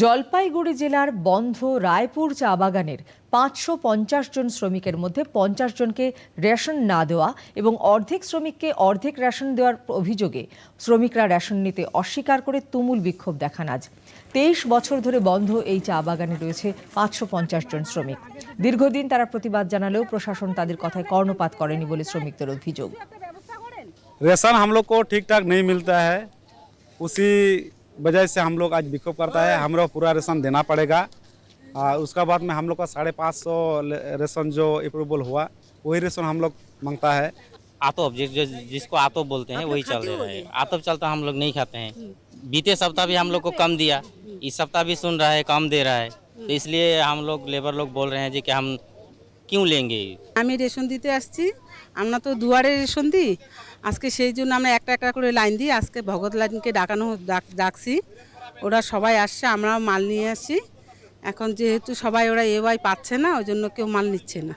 জলপাইগুড়ি জেলার বন্ধ রায়পুর চা বাগানের পাঁচশো পঞ্চাশ জন শ্রমিকের মধ্যে পঞ্চাশ জনকে রেশন না দেওয়া এবং অর্ধেক শ্রমিককে অর্ধেক রেশন দেওয়ার অভিযোগে শ্রমিকরা রেশন নিতে অস্বীকার করে তুমুল বিক্ষোভ দেখান আজ। তেইশ বছর ধরে বন্ধ এই চা বাগানে রয়েছে পাঁচশো পঞ্চাশ জন শ্রমিক। দীর্ঘদিন তারা প্রতিবাদ জানালেও প্রশাসন তাদের কথায় কর্ণপাত করেনি বলে শ্রমিকদের অভিযোগ। রেশন হামলোক ঠিকঠাক নেই মিলতা হ্যাঁ উসি वजह से हम लोग आज विक्षोभ करता है। हम लोग पूरा रेशन देना पड़ेगा। आ, उसका बाद में हम लोग का साढ़े पाँच सौ रेशन जो अप्रूवल हुआ वही रेशन हम लोग माँगता है। आतोप जिस जो जिसको आतोप बोलते हैं वही चल रहा है। आतोप चलता हम लोग नहीं खाते हैं। बीते सप्ताह भी हम लोग को कम दिया। इस सप्ताह भी सुन रहा है कम दे रहा है। तो इसलिए हम लोग लेबर लोग बोल रहे हैं जी कि हम क्यों लेंगे আমি রেশন দিতে আসছি আমরা তো দুয়ারে রেশন দিই আজকে সেই জন্য আমরা একটা একটা করে লাইন দিই আজকে ভগৎ লাইনকে ডাকানো ডাক ডাকছি ওরা সবাই আসছে আমরাও মাল নিয়ে আসছি এখন যেহেতু সবাই ওরা এ ওয়াই পাচ্ছে না ওই জন্য কেউ মাল নিচ্ছে না